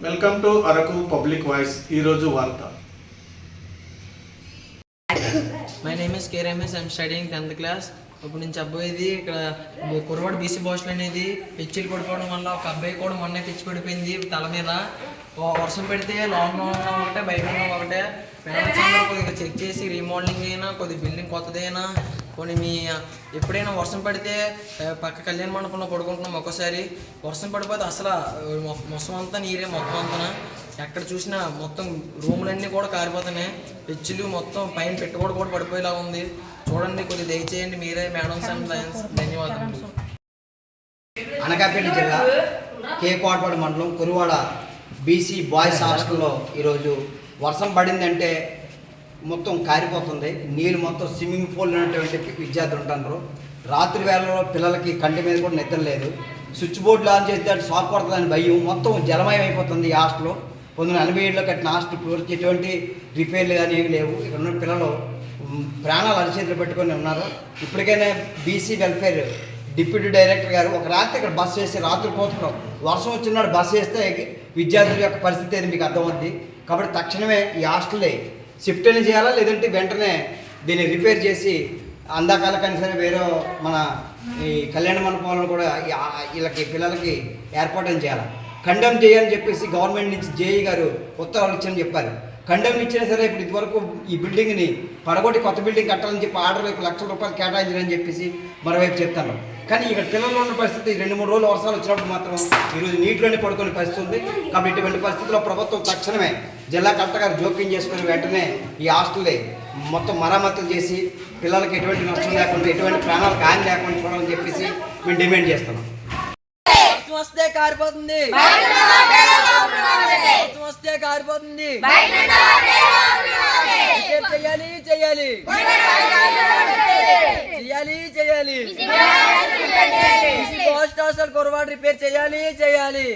Welcome to Araku public voice ఈరోజు వార్త. My name is K Ramesh I'm studying tenth class ఇప్పుడు నేను చెప్పబోయేది ఇక్కడ బి- బీసీ పోస్టులు అనేది పిచ్చిలు పడిపోవడం వల్ల ఒక అబ్బాయి కూడా మొన్నే పిచ్చి పడిపోయింది తల మీద. వర్షం పెడితే లోపల ఉన్న ఒకటే బయట ఒకటే. పేరెంట్స్ అందరూ కొద్దిగా చెక్ చేసి రీమోడలింగ్ అయినా కొద్ది బిల్డింగ్ కొత్తదైనా. కొన్ని మీ ఎప్పుడైనా వర్షం పడితే పక్క కళ్యాణ మండపంలో పడుకుంటున్నాం ఒక్కసారి. వర్షం పడిపోతే అసలు మొత్తం అంతా నీరే మొత్తం అంతా ఎక్కడ చూసినా మొత్తం రూములన్నీ కూడా కారిపోతున్నాయి. పెచ్చులు మొత్తం పైన పెట్టుకోవడం కూడా పడిపోయేలా ఉంది. చూడండి కొద్దిగా దయచేయండి మీరే మేడం అండ్ లయన్స్ ధన్యవాదాలు అనకాపల్లి జిల్లా కే కోటపాడు మండలం కురువాడ బీసీ బాయ్స్ హాస్టల్లో ఈరోజు వర్షం పడిందంటే మొత్తం కారిపోతుంది. నీళ్ళు మొత్తం స్విమ్మింగ్ పూల్ ఉన్నటువంటి విద్యార్థులు ఉంటున్నారు రాత్రి వేళలో పిల్లలకి కంటి మీద కూడా నిద్ర లేదు. స్విచ్ బోర్డులు ఆన్ చేస్తే షాక్ కొడుతుందని భయం. మొత్తం జలమయం అయిపోతుంది ఈ హాస్టల్లో పొందిన ఎనభై ఏడులో కట్టిన హాస్టల్ పూర్తి ఎటువంటి రిపేర్లు కానీ ఏమి లేవు. ఇక్కడ ఉన్న పిల్లలు ప్రాణాలు అరిచేతులు పెట్టుకొని ఉన్నారు. ఇప్పటికైనా బీసీ వెల్ఫేర్ డిప్యూటీ డైరెక్టర్ గారు ఒక రాత్రి ఇక్కడ బస్సు వేసి రాత్రి పోతున్నాం వర్షం వచ్చినాడు బస్సు వేస్తే విద్యార్థుల యొక్క పరిస్థితి అనేది మీకు అర్థమవుద్ది? కాబట్టి తక్షణమే ఈ హాస్టల్ని షిఫ్ట్ అని చేయాలా లేదంటే వెంటనే దీన్ని రిపేర్ చేసి అందాకాలకైనా సరే వేరే మన ఈ కళ్యాణ మండపాలను కూడా వీళ్ళకి పిల్లలకి ఏర్పాటు చేయాలి? ఖండం చేయాలని చెప్పేసి గవర్నమెంట్ నుంచి జేఈ గారు ఉత్తర్వులు ఇచ్చారని చెప్పారు. ఖండం ఇచ్చినా సరే ఇప్పుడు ఇదివరకు ఈ బిల్డింగ్ని పడగొట్టి కొత్త బిల్డింగ్ కట్టాలని చెప్పి ఆర్డర్ వైపు లక్షల రూపాయలు కేటాయించాలని చెప్పేసి మరోవైపు చెప్తాను కానీ ఇక్కడ పిల్లలు ఉన్న పరిస్థితి రెండు మూడు రోజులు వర్షాలు వచ్చినప్పుడు మాత్రం ఈరోజు నీటిలోనే పడుకునే పరిస్థితి ఉంది. కాబట్టి ఇటువంటి పరిస్థితుల్లో ప్రభుత్వం తక్షణమే జిల్లా కలెక్టర్ గారు జోక్యం చేసుకుని వెంటనే ఈ హాస్టల్ని మొత్తం మరమ్మతులు చేసి పిల్లలకి ఎటువంటి నష్టం లేకుండా ఎటువంటి ప్రాణాలకు హాని లేకుండా చూడాలని చెప్పేసి మేము డిమాండ్ చేస్తున్నాం. వస్తే కారిపోతుంది. వస్తే కారిపోతుంది. చేయాలి చెయ్యాలి చెయ్యాలి చెయ్యాలి చెయ్యాలి హాస్టల్ కురవాడు రిపేర్ చేయాలి చేయాలి.